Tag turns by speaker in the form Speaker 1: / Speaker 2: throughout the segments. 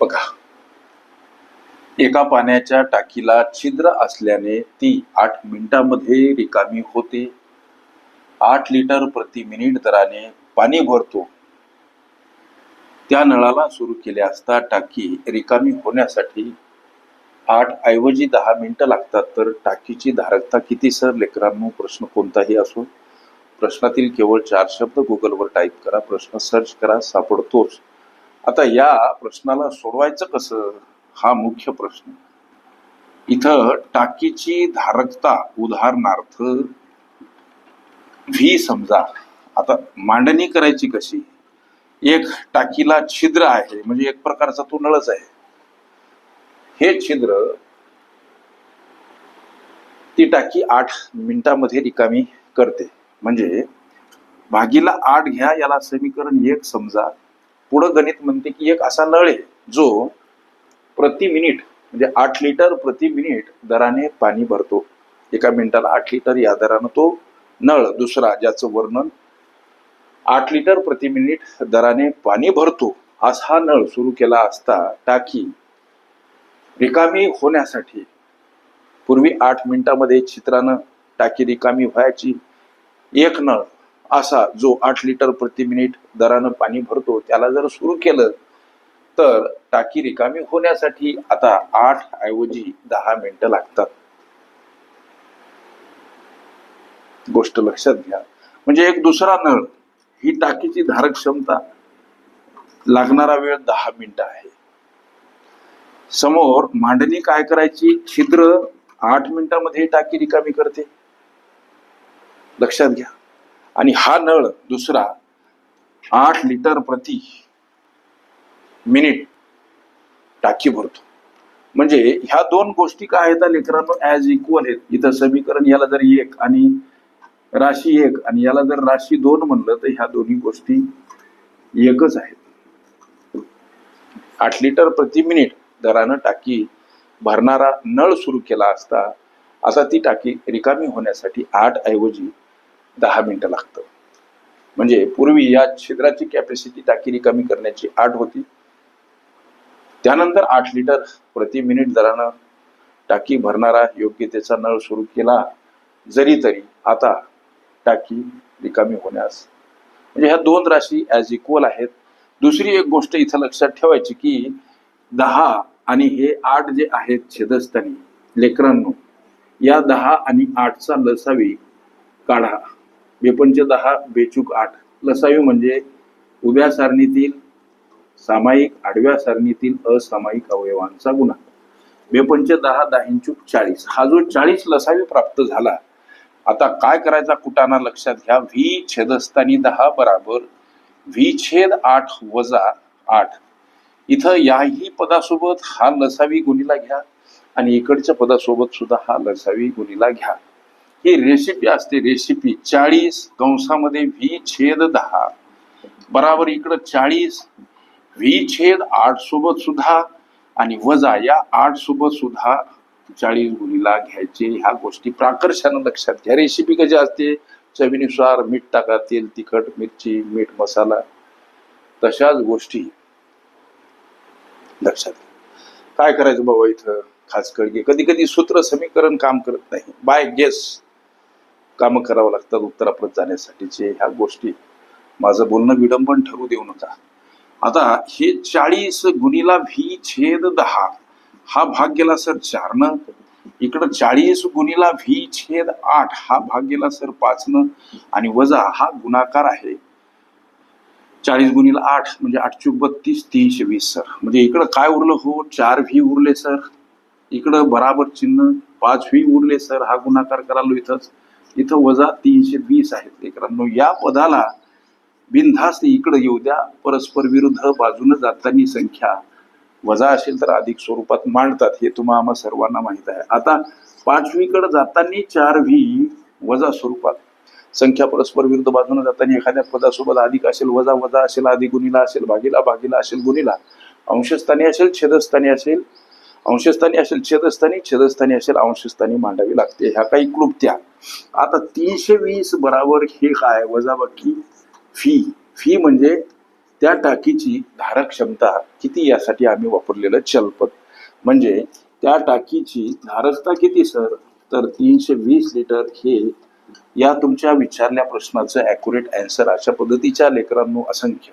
Speaker 1: बघा. एका पाण्याच्या टाकीला छिद्र असल्याने ती आठ मिनिटांमध्ये रिकामी होते. आठ लिटर प्रति मिनिट दराने पाणी भरतो. त्या नळाला सुरू केले असता टाकी रिकामी होण्यासाठी आठ ऐवजी दहा मिनिटं लागतात. तर टाकीची धारकता किती सर? लेकरांनो प्रश्न कोणताही असो. प्रश्नातील केवळ चार शब्द गुगलवर टाईप करा. प्रश्न सर्च करा. सापडतोच. आता या प्रश्नाला सोडवायचं कसं? हा मुख्य प्रश्न. इथं टाकीची धारकता उदाहरणार्थ व्ही समजा. आता मांडणी करायची कशी? एक टाकीला छिद्र आहे म्हणजे एक प्रकारचा तो नळच आहे. हे छिद्र ती टाकी आठ मिनिटामध्ये रिकामी करते. म्हणजे भागीला आठ घ्या याला समीकरण एक समजा. पुढं गणित म्हणते की एक असा नळ आहे जो प्रति मिनिट म्हणजे आठ लिटर प्रति मिनिट दराने पाणी भरतो. एका मिनिटाला आठ लिटर या दरानं तो नळ दुसरा ज्याचं वर्णन आठ लिटर प्रति मिनिट दराने पाणी भरतो असा हा नळ सुरू केला असता टाकी रिकामी होण्यासाठी. पूर्वी आठ मिनिटामध्ये चित्रानं टाकी रिकामी व्हायची. एक नळ असा जो आठ लिटर प्रति मिनिट दरानं पाणी भरतो त्याला जर सुरू केलं तर टाकी रिकामी होण्यासाठी आता आठ ऐवजी दहा मिनिटं लागतात. गोष्ट लक्षात घ्या. म्हणजे एक दुसरा नळ ही टाकीची धारक क्षमता लागणारा वेळ दहा मिनिटं आहे. समोर मांडणी काय करायची? छिद्र आठ मिनिटामध्ये टाकी रिकामी करते. लक्षात घ्या. आणि हा नळ दुसरा आठ लिटर प्रति मिनिट टाकी भरतो. म्हणजे ह्या दोन गोष्टी काय आहेत लेकरांनो? ॲज इक्वल आहेत. इथं समीकरण याला जर एक आणि राशी एक आणि याला जर राशी दोन म्हणलं तर ह्या दोन्ही गोष्टी एकच आहेत. आठ लिटर प्रति मिनिट दरानं टाकी भरणारा नळ सुरू केला असता आता ती टाकी रिकामी होण्यासाठी आठ ऐवजी दहा मिनिटं लागतं. म्हणजे पूर्वी या छिद्राची कॅपॅसिटी टाकी रिकामी करण्याची आठ होती. त्यानंतर आठ लिटर प्रति मिनिट दरानं टाकी भरणारा योग्यतेचा नळ सुरू केला. जरी तरी आता टाकी रिकामी होण्यास. म्हणजे ह्या दोन राशी ॲज इक्वल आहेत. दुसरी एक गोष्ट इथं लक्षात ठेवायची की दहा आणि हे आठ जे आहेत छेदस्थानी लेकरांनो या दहा आणि आठचा लसावी काढा. बेपंच दहा बेचूक आठ. लसावी म्हणजे उभ्या सारणीतील सामायिक आडव्या सारणीतील असामायिक अवयवांचा गुन्हा बेपंच दहा दाहिंचूक चाळीस. हा जो चाळीस लसावी प्राप्त झाला आता काय करायचा कुटाना लक्षात घ्या. व्ही छेदस्थानी दहा बराबर व्ही छेद आठ वजा आठ. इथं याही पदासोबत हा लसावी गुणीला घ्या आणि इकडच्या पदासोबत सुद्धा हा लसावी गुणीला घ्या. ही रेसिपी असते रेसिपी चाळीस कंसामध्ये व्ही छेद दहा. बराबर इकडं चाळीस व्ही छेद आठ सोबत सुद्धा आणि वजा या आठ सोबत सुद्धा चाळीस गुणीला घ्यायचे. ह्या गोष्टी प्राकर्षानं लक्षात घ्या. रेसिपी कशी असते? चवीनुसार मीठ टाका तेल तिखट मिरची मीठ मसाला. तशाच गोष्टी लक्षात काय करायचं बाबा इथं? खास कळगे कधी कधी सूत्र समीकरण काम करत नाही. बाय गेस कामं करावं लागतात उत्तराप्रत जाण्यासाठीचे ह्या गोष्टी. माझं बोलणं विडंबन ठरू देऊ नका. आता हे चाळीस गुणीला व्ही छेद दहा हा भाग गेला सर चारनं इकडं चाळीस गुणीला व्ही छेद आठ हा भाग गेला सर पाचनं आणि वजा हा गुणाकार आहे. चाळीस गुणीला आठ म्हणजे आठशे बत्तीस तीनशे वीस सर. म्हणजे इकडं काय उरलं हो? चार व्ही उरले सर. इकडं बराबर चिन्ह पाच व्ही उरले सर. हा गुणाकार करालो इथंच. इथं वजा तीनशे वीस आहेत. लेकरांनो या पदाला बिनधास्त इकडं येऊ द्या. परस्पर विरुद्ध बाजूनं जातानी संख्या वजा असेल तर अधिक स्वरूपात मांडतात. हे तुम्हा आम्हा सर्वांना माहीत आहे. आता पाचवीकडे जाताना चार व्ही वजा स्वरूपात. संख्या परस्पर विरुद्ध बाजूने जाताना एखाद्या पदासोबत अधिक असेल वजा वजा असेल अधिक गुणीला असेल भागीला भागीला असेल गुणीला. अंशस्थानी असेल छेदस्थानी असेल अंशस्थानी असेल छेदस्थानी छेदस्थानी असेल अंशस्थानी मांडावी लागते. ह्या काही क्लुप्त्या आता तीनशे वीस बराबर हे काय? वजाबाकी फी फी म्हणजे त्या टाकीची धारक क्षमता किती यासाठी आम्ही वापरलेलं चलपद म्हणजे त्या टाकीची धारकता किती सर? तर तीनशे वीस लिटर हे या तुमच्या विचारल्या प्रश्नाचं ॲक्युरेट अँसर अशा पद्धतीच्या लेकरांनो असंख्य.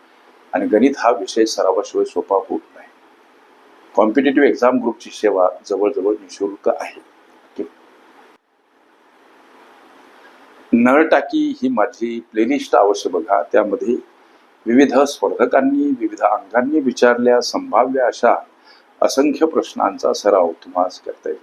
Speaker 1: आणि गणित हा विषय सरावाशिवाय सोपा होत नाही. कॉम्पिटेटिव्ह एक्झाम ग्रुपची सेवा जवळजवळ निशुल्क आहे. नळ टाकी ही माझी प्लेलिस्ट अवश्य बघा. त्यामध्ये विविध स्पर्धकांनी विविध अंगांनी विचारल्या संभाव्य अशा असंख्य प्रश्नांचा सराव तुम्हाला करता येईल.